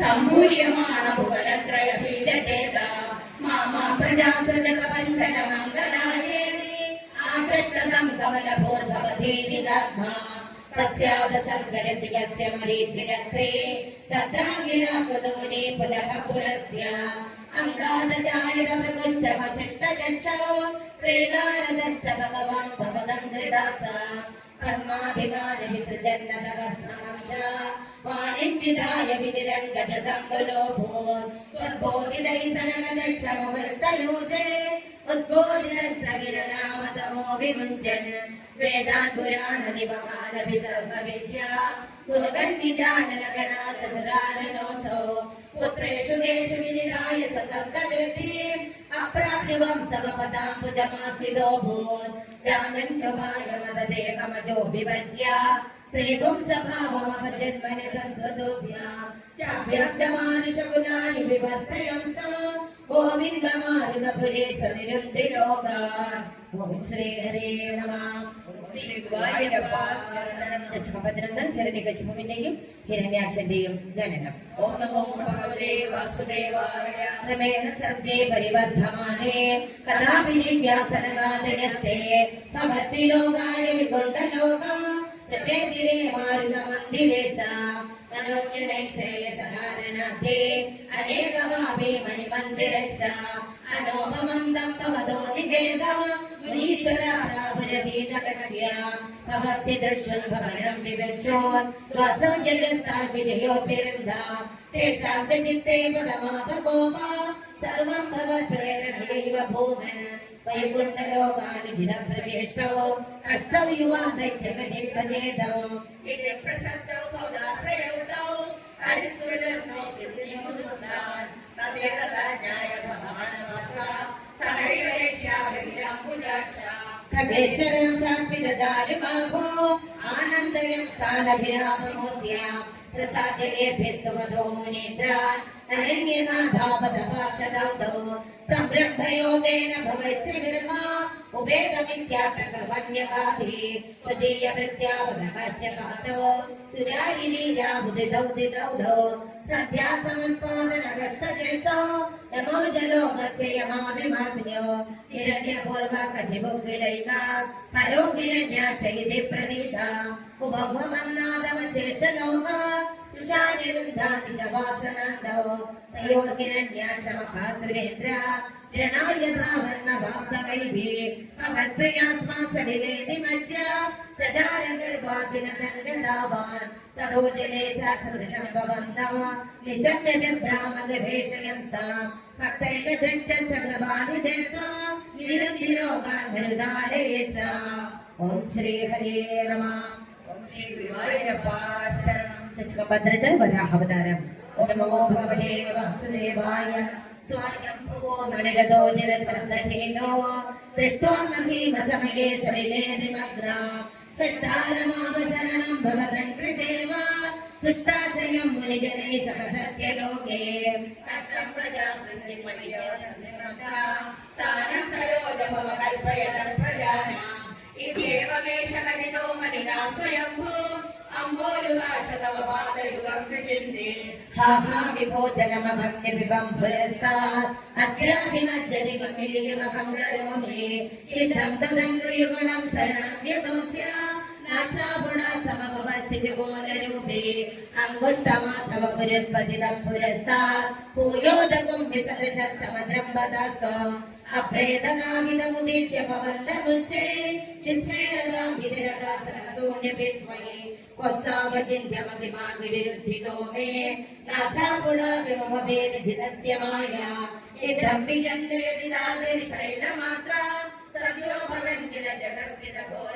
సంభూర్యమాణ భువనత్రయ పీఠ చేత మామ ప్రజాసృజక పంచన మంగళాయేది ఆకర్షణం కమల పూర్భవధేని ధర్మ తస్యాద సర్గరసి యస్య మరీచిరత్రే తత్రాంగిరాకృతమునే పునః పులస్య అంగాదజాయన మృగుశ్చమ శిష్టజక్షో శ్రీనారదశ్చ భగవాన్ భవదం ധർമാഭിമാനവിസൃജന്നതകർത്തമം ച വാണിം വിധായ വിനിരംഗജ സങ്കലോഭോ ത്വദ്ബോധിതൈസനകദക്ഷമുഖസ്തരൂചേ ഉദ്ബോധിതശ്ച വിരരാമതമോ വിമുഞ്ചൻ വേദാൻ പുരാണ ദിവകാലഭി സർവവിദ്യ ഗുരുകന്നിജാനനഗണാ ചതുരാനോസോ പുത്രേഷു കേഷു വിനിതായ സസർഗദൃഷ്ടിം न्युवं समपदां भुजमाश्रितो भून् जान्यं नुमाय मददेकमजो विभज्य സ്ത്രീപും ഹിരണ്യാക്ഷന്റെയും ജനനം ഓം നമോ ഭഗവതേ വാസുദേവായ ക്രമേണ സർവേ പരിവർദ്ധമാനേ കഥാപി ദിവ്യാസനഗാതയസ്തേ ഭവത്തി ലോകായ വികുണ്ഠലോകമാ सके धीरे मार्ग मंदिरे सा मनोज्ञ नैश्रेय सहारणाते अनेकमापि मणिमन्दिरे सा अनोपमं दम्पमदो निकेतव मुनीश्वर प्राभुरदीतकक्ष्या भवति दृश्यन् भवनं विदृशोन् त्वासं जगत्तान् विजयोऽपिरन्धा तेषां चित्ते पदमापकोपा सर्वं भवत्प्रेरणयैव भूमन् ವೈಕುಂಠಲೋಕಾನುಜಿನಪ್ರವೇಷ್ಟವೋ ಅಷ್ಟವು ಯುವಾದೈತ್ಯಗಜೇತವೋ ಇತಿ ಪ್ರಸಕ್ತವು ಭವದಾಶ್ರಯವುತವು ಹರಿಸುರದರ್ಶನೋ ಸಿದ್ಧಿಯಮುದುಸ್ತಾನ್ ತದೇವ ರಾಜ್ಯಾಯ ಭವಾನ ಭಕ್ತ ಸಹೈವ ಯಕ್ಷಾಭಿರಾಂಬುಜಾಕ್ಷ ಖಗೇಶ್ವರಂ ಸಾತ್ವಿದ ಜಾರಿ ಬಾಭೋ ಆನಂದಯಂ ತಾನಭಿರಾಮ ಮೂರ್ತ್ಯಾಂ പ്രസാദ്യകേഭ്യസ്തമതോ മുനീന്ദ്രാൻ അനന്യനാഥാപദപാർഷദാന്തോ സംരംഭയോഗേന ഭവൈസ്ത്രിവിർമ്മ ഉപേതമിത്യാർത്ഥകൃപണ്യകാധി തൃതീയ പ്രത്യാപകകാശ്യ കാന്തോ സുരായി നീരാബുദിതൗദിതൗധോ സന്ധ്യാസമുൽപാദന കഷ്ടചേഷ്ടോ Yamau jalo ngase yamau ne mamnyo Hiranya bolva kashibu kilaika Paro hiranya chayide pradita Ubhagwa manna dava sircha loga ൃഷാനുരുന്ധാതിജവാസനന്ദോ തയോർഗിരണ്യാക്ഷമകാ സുരേന്ദ്ര രണായഥാവർണവാപ്തവൈഭേ ഭവത്രയാശ്വാസലിലേ നിമജ്ജ തജാര ഗർഭാതിന തൻഗതാവാൻ തതോ ജലേ സസദൃശം ഭവന്തവ നിശമ്യ ബഭ്രാമക ഭേഷയം സ്ഥാം ഭക്തൈക ദൃശ്യ സഗ്രഭാനി ദേത്വാ നിരം നിരോഗാൻ ഭരുതാലേശ ഓം ശ്രീ ഹരേ നമ ഓം ശ്രീ ഗുരുവായൂരപ്പ ശരണം ദശക പന്ത്രണ്ട് വരാഹവതാരം നമോ ഭഗവതേ വസുദേവായ സ്വായം ഭുവോ മനരഥോ ജലസർഗശീലോ ദൃഷ്ടോ മഹീമസമയേ സലിലേ നിമഗ്ന ഷട്ടാരമാവശരണം ഭവതൻ കൃസേവ ദൃഷ്ടാശയം മുനിജനൈ സഹ സത്യലോകേ കഷ്ടം പ്രജാസുന്ദി സാരം സരോജ ഭവ കൽപ്പയതർ പ്രജാനാം ഇതേവ വേഷമതിനോ മനുരാ സ്വയംഭൂ विभो जनमभक्तिबिबं पुरस्तात् अग्राभिमज्जति कुमिलिमहं करोमि किं दन्तदङ्गयुगुणं शरणं यतोऽस्य न सा गुणा समभ ശിശുകോലരൂപേ അങ്കുഷ്ടമാധവപുരത്പതിതം പുരസ്താ ഭൂയോദകും വിസദൃശ സമദ്രം വദാസ്തോ അപ്രേതനാമിതമുദീക്ഷ്യ പവന്തമുച്ചേ വിസ്മേരനാമിതിരകാസനസൂര്യവിസ്മയേ കൊസ്സാവചിന്യമതിമാകിടിരുദ്ധിതോ മേ നാസാപുടാകിമഭേരിധിതസ്യ മായ ഇതം വിജന്തേ ദിനാതിരിശൈലമാത്ര സദ്യോ ഭവന്തിര ജഗർക്കിത ഘോര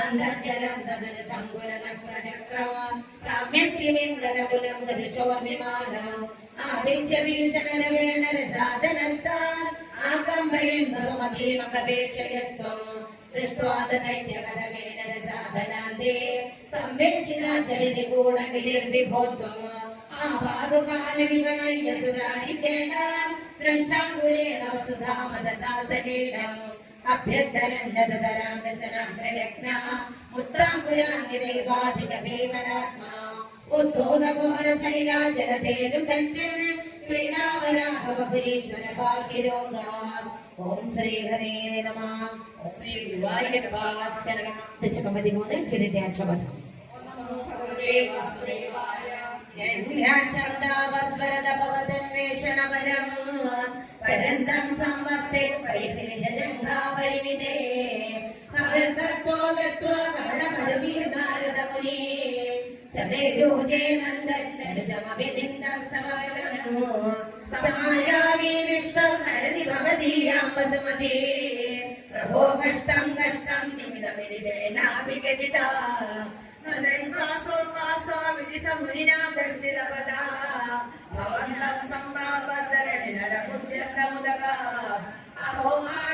അന്തർജലം തദന സങ്കുലനക്രചക്രമ രാമ്യത്തിമിങ്കലകുലം തൃശോർമിമാല ആവേശവീഷണരവേണര സാധനസ്ഥാൻ ആകമ്പയൻ സുമഭീമകപേക്ഷയസ്ത്വം ദൃഷ്ട്വാ തനൈത്യകരവേണര സാധനാന്തേ സംവേശിതാജടിതി ഗൂഢകിടിർവിഭോത്വം ആപാദുകാലവിഗണയ്യ സുരാരിക്കേണ ദൃശാങ്കുലേണ വസുധാമദതാസലീലം അഭ്യന്തരന്നതരാന്തസനഗ്രലഗ്ന നമ ശ്രീ ഗുരുവായൂരപ്പാശരണം ദശപതിമൂന്ന് കിരീടാക്ഷപഥം േവാസ്മേവായ പരന്തം സംവർത്തെ പരിസ്ഥിതി ജംഘാപരിമിതേ പകൽക്കത്തോ തത്വ കവളമഴുതിയുണ്ടാരതമുനേ സദയോജേ നന്ദൻ നരജമഭിനിന്ദസ്തവകനോ സമായാവി വിഷ്ണു ഹരതി ഭവതീയാം വസുമതേ പ്രഭോ കഷ്ടം കഷ്ടം നിമിതമിതിജേനാഭിഗതിത നന്ദൻ വാസോ വാസോ വിദിശ മുനിനാ ദർശിതപദാ ഭവന mudah-mudahan. Ako nga